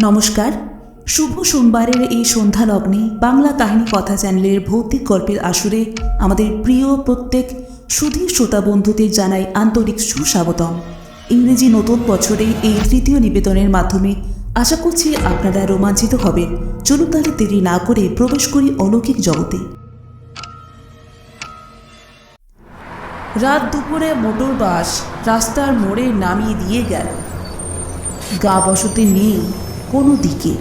নমস্কার। শুভ সোমবারের এই সন্ধ্যা লগ্নে বাংলা কাহিনী কথা চ্যানেলের ভৌতিক গল্পের আসরে আমাদের প্রিয় প্রত্যেক সুধীর শ্রোতা বন্ধুদের জানাই আন্তরিক সুস্বাগতম। ইংরেজি নতুন বছরে এই তৃতীয় নিবেদনের মাধ্যমে আশা করছি আপনারা রোমাঞ্চিত হবেন। চলুন তাহলে দেরি না করে প্রবেশ করি অলৌকিক জগতে। রাত দুপুরে মোটর বাস রাস্তার মোড়ে নামিয়ে দিয়ে গেল। গা বসতে নেই। কোনো দিকে।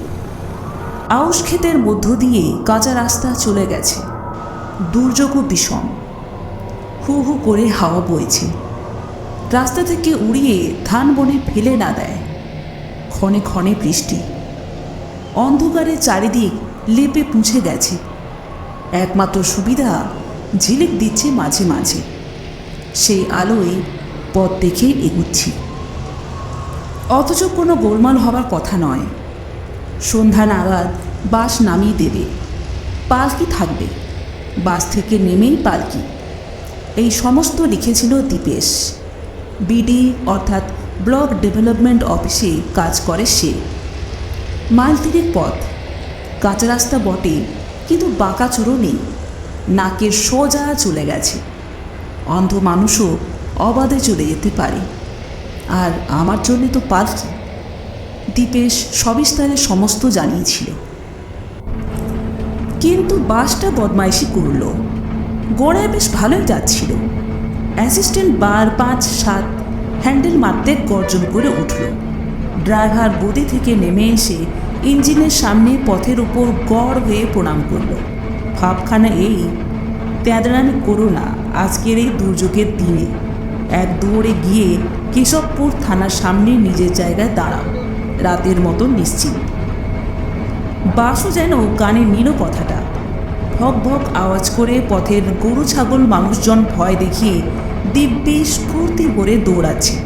আউশ ক্ষেতের মধ্য দিয়ে কাঁচা রাস্তা চলে গেছে। দুর্যোগ বিষম। হু হু করে হাওয়া বইছে। রাস্তা থেকে উড়িয়ে ধান বনে ফেলে না দেয়। ক্ষণে ক্ষণে বৃষ্টি। অন্ধকারে চারিদিক লেপে পুঁছে গেছে। একমাত্র সুবিধা ঝিলিক দিচ্ছে মাঝে মাঝে। সেই আলোয় পথ দেখে এগুচ্ছি। অথচ কোনো গোলমাল হবার কথা নয়। সন্ধ্যা নাগাদ বাস নামিয়ে দেবে। পালকি থাকবে। বাস থেকে নেমেই পালকি। এই সমস্ত লিখেছিল দীপেশ। বিডি অর্থাৎ ব্লক ডেভেলপমেন্ট অফিসে কাজ করে সে। মাইল তিরিক পথ। কাঁচা রাস্তা বটে, কিন্তু বাঁকা চোরও নেই। নাকের সোজা চলে গেছে। অন্ধ মানুষও অবাধে চলে যেতে পারে। আর আমার জন্যে তো পালকি। দীপেশ সবিস্তারে সমস্ত জানিয়েছিল। কিন্তু বাসটা বদমাইশি করল। গোড়ায় বেশ ভালোই যাচ্ছিল। অ্যাসিস্ট্যান্ট বার পাঁচ সাত হ্যান্ডেল মারতে গর্জন করে উঠল। ড্রাইভার গদি থেকে নেমে এসে ইঞ্জিনের সামনে পথের উপর গড় হয়ে প্রণাম করল। ভাবখানা এই তেদরানি করো না আজকের এই দুর্যোগের দিনে। এক দৌড়ে গিয়ে কেশবপুর থানার সামনে নিজের জায়গায় দাঁড়াও। রাতের মতো নিশ্চিত। বাসও যেন কানে নিল কথাটা। ভক ভক আওয়াজ করে পথের গরু ছাগল মানুষজন ভয় দেখিয়ে দিব্যি স্ফূর্তি করে দৌড়াচ্ছে।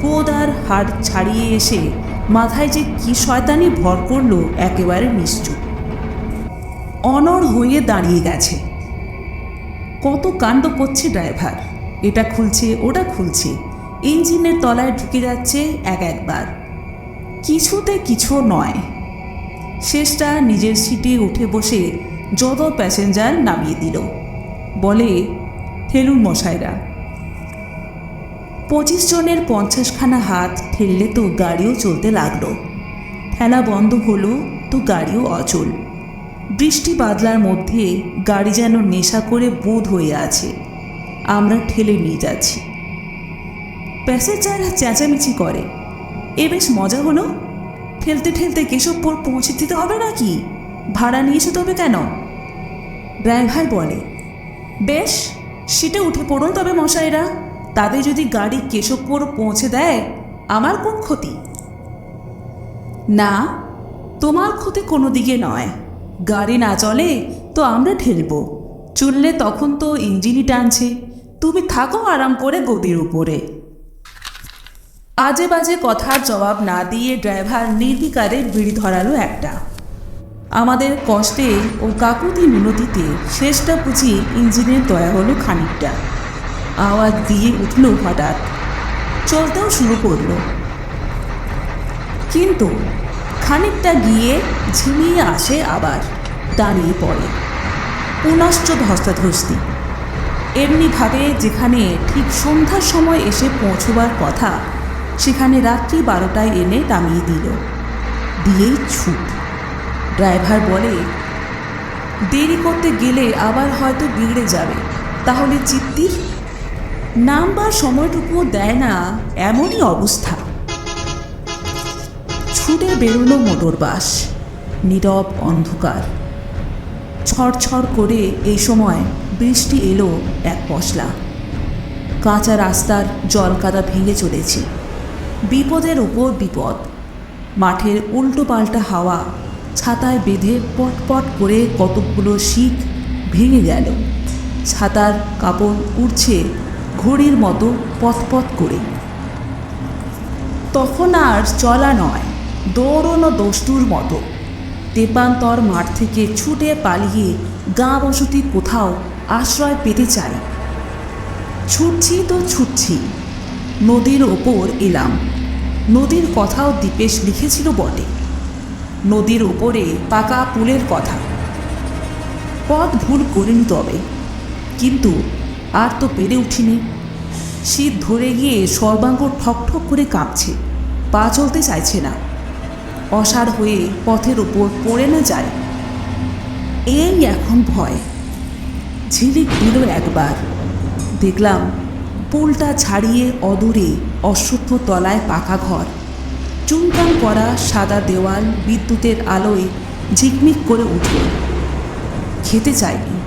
কোদার হাড় ছাড়িয়ে এসে মাথায় যে কি শয়তানি ভর করল একেবারে নিশ্চুপ। অনড় হয়ে দাঁড়িয়ে গেছে। কত কাণ্ড করছে ড্রাইভার। এটা খুলছে, ওটা খুলছে। ইঞ্জিনের তলায় ঢুকে যাচ্ছে এক একবার। কিছুতে কিছু নয়। শেষটা নিজের সিটে উঠে বসে যত প্যাসেঞ্জার নামিয়ে দিল। বলে ঠেলুন মশাইরা, পঁচিশ জনের পঞ্চাশখানা হাত ঠেললে তো গাড়িও চলতে লাগল। ঠেলা বন্ধ হলো তো গাড়িও অচল। বৃষ্টি বাদলার মধ্যে গাড়ি যেন নেশা করে বোধ হয়ে আছে। আমরা ঠেলে নিয়ে যাচ্ছি। প্যাসেঞ্জাররা চেঁচামেচি করে। এ বেশ মজা হলো। ঠেলতে ঠেলতে কেশবপুর পৌঁছে দিতে হবে নাকি? ভাড়া নিয়েছে তবে কেন? ড্রাইভার বলে, বেশ, সিটে উঠে পড়ুন তবে মশাইরা। তাদের যদি গাড়ি কেশবপুর পৌঁছে দেয়, আমার কোন ক্ষতি? না, তোমার ক্ষতি কোনো দিকে নয়। গাড়ি না চলে তো আমরা ঠেলবো। চললে তখন তো ইঞ্জিনই টানছে। তুমি থাকো আরাম করে গদির উপরে। আজে বাজে কথার জবাব না দিয়ে ড্রাইভার নির্বিকারে বিড়ি ধরালো একটা। আমাদের কষ্টে ও কাকুতি মিনতিতে শেষটা বুঝি ইঞ্জিনের দয়া হলো খানিকটা। আওয়াজ দিয়ে উঠল হঠাৎ। চলতেও শুরু করল। কিন্তু খানিকটা গিয়ে ঝিমিয়ে আসে আবার, দাঁড়িয়ে পড়ে। পুনশ্চ ধস্তাধস্তি। এমনিভাবে যেখানে ঠিক সন্ধ্যার সময় এসে পৌঁছবার কথা সেখানে রাত্রি বারোটায় এনে নামিয়ে দিল। দিয়েই ছুট। ড্রাইভার বলে, দেরি করতে গেলে আবার হয়তো বিগড়ে যাবে। তাহলে চিত্তির নামবার সময়টুকুও দেয় না এমনই অবস্থা। ছুটে বেরোলো মোটর বাস। নীরব অন্ধকার। ছড়ছড় করে এই সময় বৃষ্টি এলো এক পশলা। কাঁচা রাস্তার জল কাদা ভেঙে চলেছে। বিপদের উপর বিপদ। মাঠের উল্টো পাল্টা হাওয়া ছাতায় বেঁধে পটপট করে কতকগুলো শিখ ভেঙে গেল। ছাতার কাপড় উড়ছে ঘড়ির মতো পথপথ করে। তখন আর চলা নয়, দৌড়নো দস্তুর মতো। তেপান্তর মাঠ থেকে ছুটে পালিয়ে গা বসতি কোথাও আশ্রয় পেতে চাই। ছুটছি তো ছুটছি নদীর ওপর এলাম। নদীর কথাও দীপেশ লিখেছিল বটে। নদীর ওপরে পাকা পুলের কথা। পথ ভুল করিনি তবে, কিন্তু আর তো পেরে উঠিনি। শীত ধরে গিয়ে সর্বাঙ্গ ঠকঠক করে কাঁপছে, পা চলতে চাইছে না। অসাড় হয়ে পথের ওপর পড়ে না যায়। এই এখন ভয়। ঝিলিক দিল একবার। দেখলাম পুলটা ছাড়িয়ে অদূরে অশ্বত্থ তলায় পাকা ঘর। চুনকান করা সাদা দেওয়াল বিদ্যুতের আলোয় ঝিকমিক করে উঠল। খেতে চাইনি।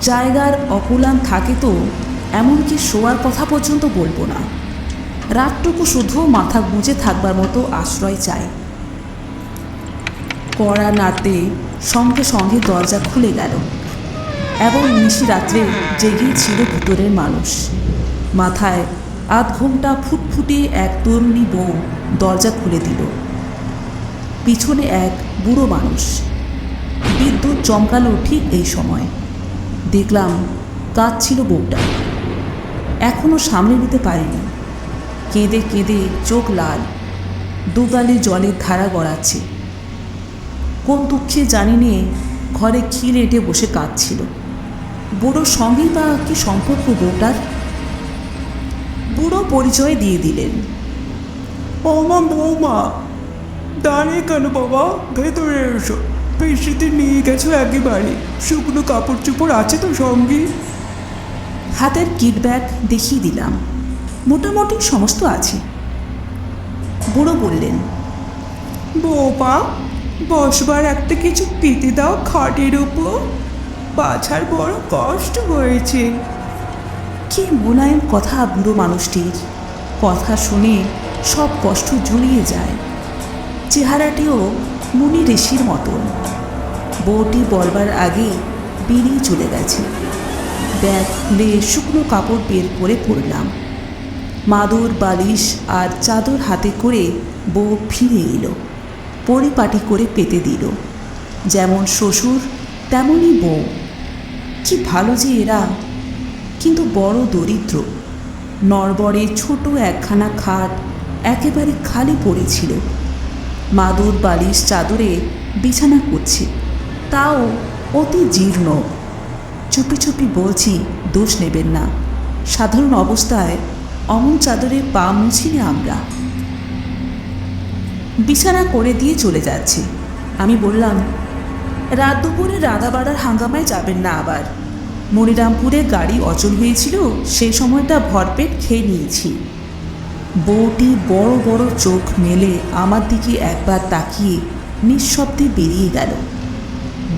জায়গার অকুলান থাকে তো, এমনকি শোয়ার কথা পর্যন্ত বলব না। রাতটুকু শুধু মাথা গুঁজে থাকবার মতো আশ্রয় চাই। কড়া নাতে সঙ্গে সঙ্গে দরজা খুলে গেল। এবং নিশি রাত্রে জেগেই ছিল ভিতরের মানুষ। মাথায় আধ ঘণ্টা ফুটফুটে এক তরুণী বউ দরজা খুলে দিল। পিছনে এক বুড়ো মানুষ। বিদ্যুৎ চমকালো ঠিক এই সময়। দেখলাম কাঁদছিল বউটা। এখনও সামনে নিতে পারিনি। কেঁদে কেঁদে চোখ লাল। দুগালে জলের ধারা গড়াচ্ছে। কোন দুঃখে জানি নিয়ে ঘরে ক্ষীর এঁটে বসে কাঁদছিল। বুড়োর সঙ্গেই বা কি সম্পর্ক বউটার? বুড়ো পরিচয় দিয়ে দিলেন। বৌমা বৌমা দাঁড়িয়ে কেন বাবা? ভেতরে এসো। পেশিতে নিয়ে গেছো একেবারে। শুকনো কাপড় চোপড় আছে তো সঙ্গে? হাতের কিট ব্যাগ দেখিয়ে দিলাম। মোটামুটি সমস্ত আছে। বুড়ো বললেন বৌমা বসবার একটা কিছু পেতে দাও খাটের উপর বাছার বড় কষ্ট হয়েছে। কি মোলায়েম কথা, বুড়ো মানুষটির। কথা শুনে সব কষ্ট জুড়িয়ে যায়। চেহারাটিও মুনি ঋষির মতন। বউটি বলবার আগে বেরিয়ে চলে গেছে। ব্যাগ খুলে শুকনো কাপড় বের করে পরলাম। মাদুর, বালিশ আর চাদর হাতে করে বউ ফিরে এলো। পরিপাটি করে পেতে দিল। যেমন শ্বশুর, তেমনই বউ। কি ভালো যে এরা। কিন্তু বড় দরিদ্র, নরবরে ছোট একখানা খাট একেবারে খালি পড়েছিল। মাদুর বালিশ চাদরে বিছানা করছে, তাও অতি জীর্ণ। চুপি চুপি বলছি, দোষ নেবেন না। সাধারণ অবস্থায় অমন চাদরে পা মুছিনি আমরা। বিছানা করে দিয়ে চলে যাচ্ছে। আমি বললাম রাত দুপুরে রাধাবাড়ার হাঙ্গামায় যাবেন না আবার। মনিরামপুরে গাড়ি অচল হয়েছিল সেই সময়টা ভরপেট খেয়ে নিয়েছি। বউটি বড় বড় চোখ মেলে আমার দিকে একবার তাকিয়ে নিঃশব্দে বেরিয়ে গেল।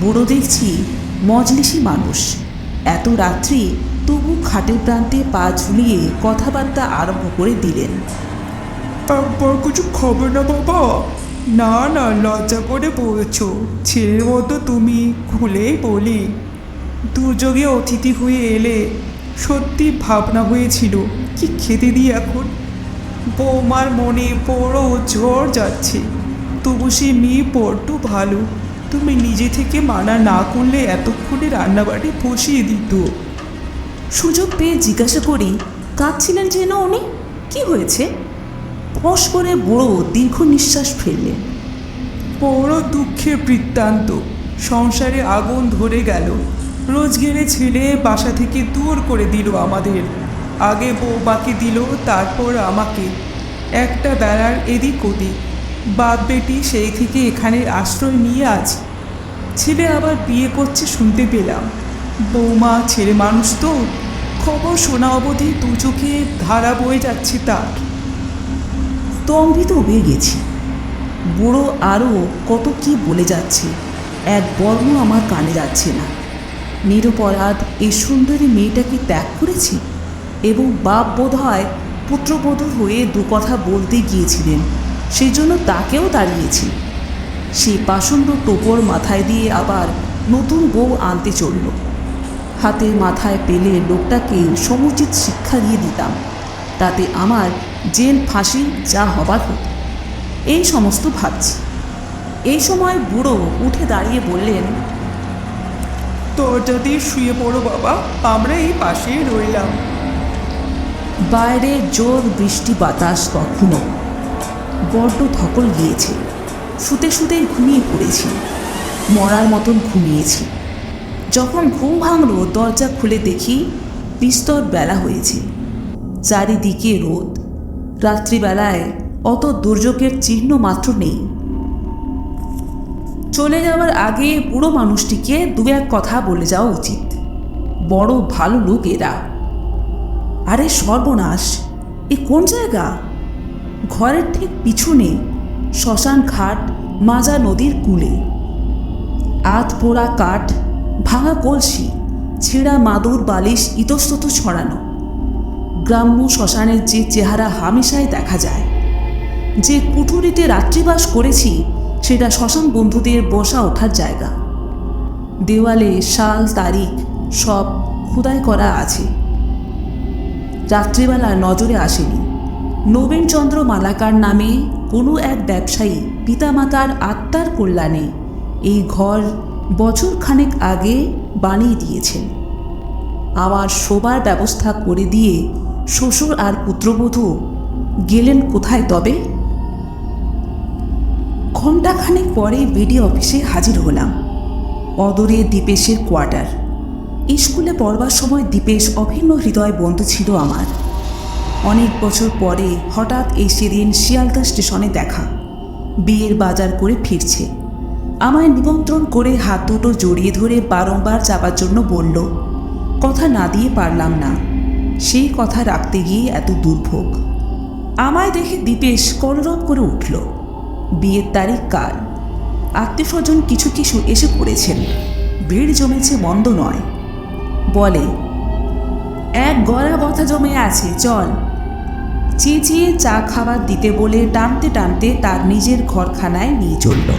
বুড়ো দেখছি মজলিসি মানুষ। এত রাত্রি তবু খাটের প্রান্তে পা ঝুলিয়ে কথাবার্তা আরম্ভ করে দিলেন। কিছু খবর না বাবা? না না, লজ্জা করে বলছো। ছেলের মতো তুমি, খুলেই বলি। দুর্যোগে অতিথি হয়ে এলে, সত্যি ভাবনা হয়েছিল, কি খেতে দিই এখন? বৌমার মনে বড় জ্বর যাচ্ছে। তবু সে মেয়ে বড্ড ভালো। তুমি নিজে থেকে মানা না করলে এতক্ষণে রান্নাবাড়ি বসিয়ে দিত। সুযোগ পেয়ে জিজ্ঞাসা করি, কাঁদছিলেন যেন উনি? কি হয়েছে? ফস করে বুড়ো দীর্ঘ নিঃশ্বাস ফেললেন বড় দুঃখের বৃত্তান্ত, সংসারে আগুন ধরে গেল। রোজগেরে ছেলে বাসা থেকে দূর করে দিল আমাদের। আগে বৌমাকে দিল, তারপর আমাকে। একটা বেড়ার এদিক ওদিক, বাপ বেটি সেই থেকে এখানে আশ্রয় নিয়ে আজ ছেলে আবার বিয়ে করছে শুনতে পেলাম। বৌমা, ছেলে মানুষ তো। খবর শোনা অবধি দু চোখে ধারা বয়ে যাচ্ছে তার। স্তম্ভিত হয়ে গেছি। বুড়ো আরও কত কি বলে যাচ্ছে, এক বর্ণ আমার কানে যাচ্ছে না। নিরপরাধ এই সুন্দরী মেয়েটাকে ত্যাগ করেছি এবং বাপ বোধ হয় পুত্রবধূ হয়ে দু কথা বলতে গিয়েছিলেন, সেই জন্য তাকেও দাঁড়িয়েছি সেই পাষণ্ড টোপর মাথায় দিয়ে আবার নতুন বউ আনতে চলল। হাতে মাথায় পেলে লোকটাকে সমুচিত শিক্ষা দিয়ে দিতাম। তাতে আমার জেল ফাঁসি যা হবার হতো এই সমস্ত ভাবছি। এই সময় বুড়ো উঠে দাঁড়িয়ে বললেন দরজা দিয়ে শুয়ে পড়ো বাবা আমরা এই পাশেই রইলাম। বাইরে জোর বৃষ্টি বাতাস তখনও বড্ড ধকল গিয়েছে। শুতে শুতেই ঘুমিয়ে পড়েছি। মরার মতন ঘুমিয়েছি। যখন ঘুম ভাঙল দরজা খুলে দেখি বিস্তর বেলা হয়েছে। চারিদিকে রোদ। রাত্রিবেলায় অত দুর্যোগের চিহ্ন মাত্র নেই। চলে যাওয়ার আগে বুড়ো মানুষটিকে দু এক কথা বলে যাওয়া উচিত। বড় ভালো লোক এরা। আরে সর্বনাশ, এ কোন জায়গা? ঘরের ঠিক পিছনে শ্মশান ঘাট, মাজা নদীর কূলে। আত পোড়া কাঠ, ভাঙা কলসি, ছেঁড়া মাদুর, বালিশ, ইতস্তত ছড়ানো। গ্রাম্য শ্মশানের যে চেহারা হামেশায় দেখা যায়। যে কুঠুরিতে রাত্রিবাস করেছি, সেটা শ্মশান বন্ধুদের বসা ওঠার জায়গা। দেওয়ালে সাল তারিখ, সব খোদাই করা আছে। রাত্রিবেলা নজরে আসেনি। নবীনচন্দ্র মালাকার নামে কোনো এক ব্যবসায়ী পিতামাতার আত্মার কল্যাণে এই ঘর বছর খানেক আগে বানিয়ে দিয়েছেন। আমার শোবার ব্যবস্থা করে দিয়ে শ্বশুর আর পুত্রবধূ গেলেন কোথায় তবে? ঘণ্টাখানেক পরে বিডি অফিসে হাজির হলাম। অদূরে দীপেশের কোয়ার্টার। স্কুলে পড়বার সময় দীপেশ অভিন্ন হৃদয় বন্ধু ছিল আমার। অনেক বছর পরে হঠাৎ এই সেদিন শিয়ালদা স্টেশনে দেখা। বিয়ের বাজার করে ফিরছে। আমায় নিমন্ত্রণ করে হাত দুটো জড়িয়ে ধরে বারংবার যাবার জন্য বলল, কথা না দিয়ে পারলাম না। সেই কথা রাখতে গিয়ে এত দুর্ভোগ। আমায় দেখে দীপেশ কলরব করে উঠল। বিয়ের তারিখ কাল। আত্মীয়স্বজন কিছু কিছু এসে পড়েছেন। ভিড় জমেছে, মন্দ নয়। বলে, এক গলা কথা জমে আছে, চল। চেঁচিয়ে চা খাবার দিতে বলে টানতে টানতে তার নিজের ঘরখানায় নিয়ে চলল।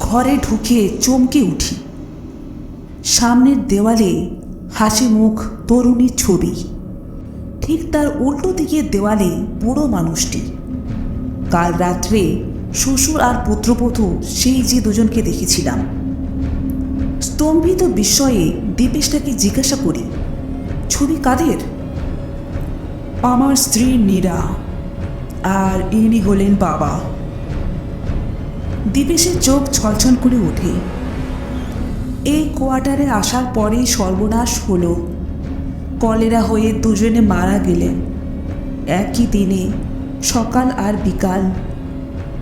ঘরে ঢুকে চমকে উঠি। সামনের দেওয়ালে হাসি মুখ তরুণীর ছবি। ঠিক তার উল্টো দিকের দেওয়ালে বুড়ো মানুষটি। কাল রাত্রে শ্বশুর আর পুত্রবধূ সেই যে দুজনকে দেখেছিলাম। স্তম্ভিত বিস্ময়ে দীপেশটাকে জিজ্ঞাসা করি, ছবি কাদের? আমার স্ত্রী নীরা, আর ইনি হলেন বাবা। দীপেশের চোখ ছলছল করে ওঠে। এই কোয়ার্টারে আসার পরেই সর্বনাশ হলো। কলেরা হয়ে দুজনে মারা গেলেন। একই দিনে, সকাল আর বিকাল,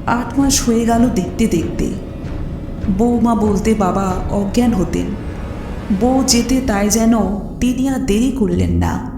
আট মাস হয়ে গেল দেখতে দেখতে। বৌমা বলতে বাবা অজ্ঞান হতেন। বউ যেতে তাই যেন তিনি আর দেরি করলেন না।